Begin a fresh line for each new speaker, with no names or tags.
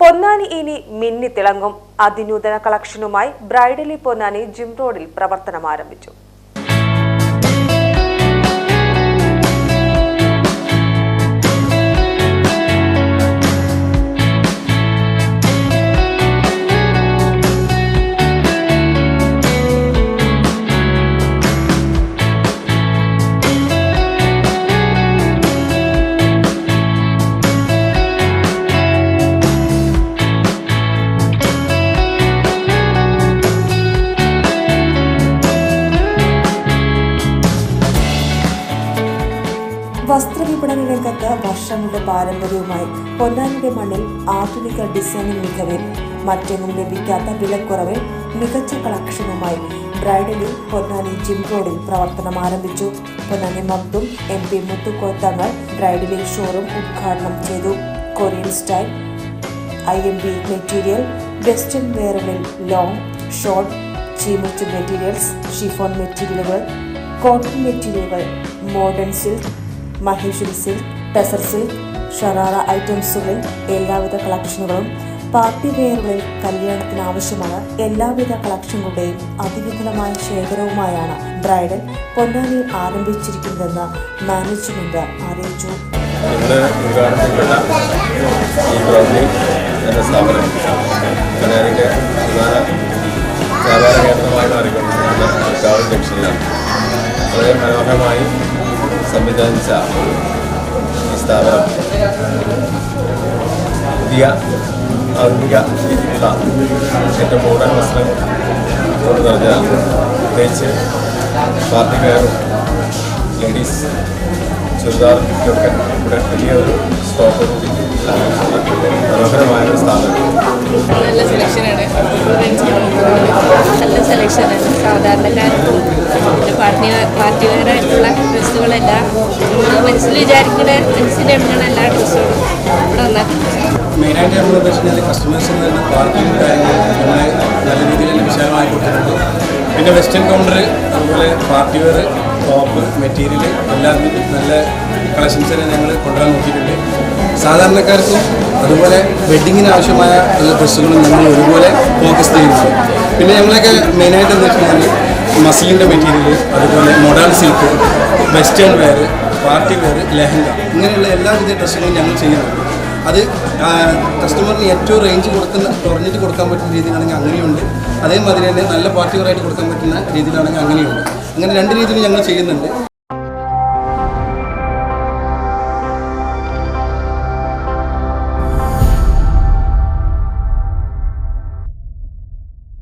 പൊന്നാനി ഇനി മിന്നി തിളങ്ങും അതിനൂതന കളക്ഷനുമായി ബ്രൈഡലി പൊന്നാനി ജിം റോഡിൽ പ്രവർത്തനം ആരംഭിച്ചു വസ്ത്രവിപണന രംഗത്ത് വർഷങ്ങളുടെ പാരമ്പര്യവുമായി പൊന്നാനിയുടെ മണ്ണിൽ ആധുനിക ഡിസൈനിങ് മികവിൽ മറ്റെങ്ങും ലഭിക്കാത്ത വിലക്കുറവിൽ മികച്ച കളക്ഷനുമായി ബ്രൈഡലിൽ പൊന്നാനി ജിം റോഡിൽ പ്രവർത്തനം ആരംഭിച്ചു. പൊന്നാനി മക്തും എം പി മുത്തുക്കോത്തങ്ങൾ ബ്രൈഡലിൽ ഷോറൂം ഉദ്ഘാടനം ചെയ്തു. Korean style I M B material western വെയറുകളിൽ long short ചീമുറ്റ് മെറ്റീരിയൽസ് ഷിഫോൺ മെറ്റീരിയലുകൾ കോട്ടൺ മെറ്റീരിയലുകൾ modern silk Maheshwari tussar silk sharara ഐറ്റംസുകളിൽ എല്ലാവിധ കളക്ഷനുകളും പാർട്ടി വെയറുകളിൽ കല്യാണത്തിന് ആവശ്യമായ എല്ലാവിധ കളക്ഷനുകളുടെയും അതിവിപുലമായ ശേഖരവുമായാണ് ബ്രൈഡൽ പൊന്നാനിയിൽ ആരംഭിച്ചിരിക്കുന്നതെന്ന് മാനേജ്മെന്റ് അറിയിച്ചു.
എന്ന സ്ഥാപനം കനാലിന്റെ പ്രധാന വ്യാപാര കേന്ദ്രമായിട്ട് മാറിക്കൊണ്ടിരിക്കുന്ന ഉദ്ഘാടന ജംഗ്ഷനിലാണ് വളരെ മനോഹരമായി സംവിധാനിച്ച ഈ സ്ഥാപനം പുതിയ ആധുനിക രീതിയിലുള്ള ഏറ്റവും മോഡേൺ വസ്ത്രം കൊണ്ട് നിറഞ്ഞതാണ് പ്രത്യേകിച്ച് പാർട്ടിക്കാരും ലേഡീസ് ചുരിദാറിന്റെയൊക്കെ ഇവിടെ വലിയ ഒരു സ്റ്റോക്ക് കൂടി മനോഹരമായ ഒരു സ്ഥാപനം
നല്ല സെലക്ഷനാണ് നല്ല സെലക്ഷനാണ് സാധാരണക്കാർക്കും പിന്നെ പാർട്ടി പാർട്ടി വെയറായിട്ടുള്ള ഡ്രസ്സുകളെല്ലാം മനസ്സിൽ വിചാരിക്കുന്ന മനസ്സിൽ എടുക്കുന്ന എല്ലാ ഡ്രസ്സുകളും
പിന്നെ വെസ്റ്റേൺ കൗണ്ടർ അതുപോലെ പാർട്ടി വെയർ ടോപ്പ് മെറ്റീരിയൽ എല്ലാം നല്ല കളക്ഷൻസ് തന്നെ ഞങ്ങൾ കൊണ്ടുവരാൻ നോക്കിയിട്ടുണ്ട്. സാധാരണക്കാർക്കും അതുപോലെ വെഡ്ഡിങ്ങിന് ആവശ്യമായ ഡ്രസ്സുകളും ഞങ്ങൾ ഒരുപോലെ ഫോക്കസ് ചെയ്യുന്നുണ്ട്. പിന്നെ ഞങ്ങളൊക്കെ മെയിനായിട്ട് എന്താ വെച്ചാൽ മസിലിന്റെ മെറ്റീരിയൽ അതുപോലെ modern silk western wear party wear lehenga ഇങ്ങനെയുള്ള എല്ലാവിധ ഡ്രസ്സുകളും ഞങ്ങൾ ചെയ്യുന്നുണ്ട്. അത് കസ്റ്റമറിന് ഏറ്റവും റേഞ്ച് കൊടുക്കുന്ന കുറഞ്ഞിട്ട് കൊടുക്കാൻ പറ്റുന്ന രീതിയിലാണെങ്കിൽ അങ്ങനെയുണ്ട്. അതേമാതിരി തന്നെ നല്ല പാർട്ടി വെയറായിട്ട് കൊടുക്കാൻ പറ്റുന്ന രീതിയിലാണെങ്കിൽ അങ്ങനെയുണ്ട്. അങ്ങനെ രണ്ട് രീതിയിൽ ഞങ്ങൾ ചെയ്യുന്നുണ്ട്.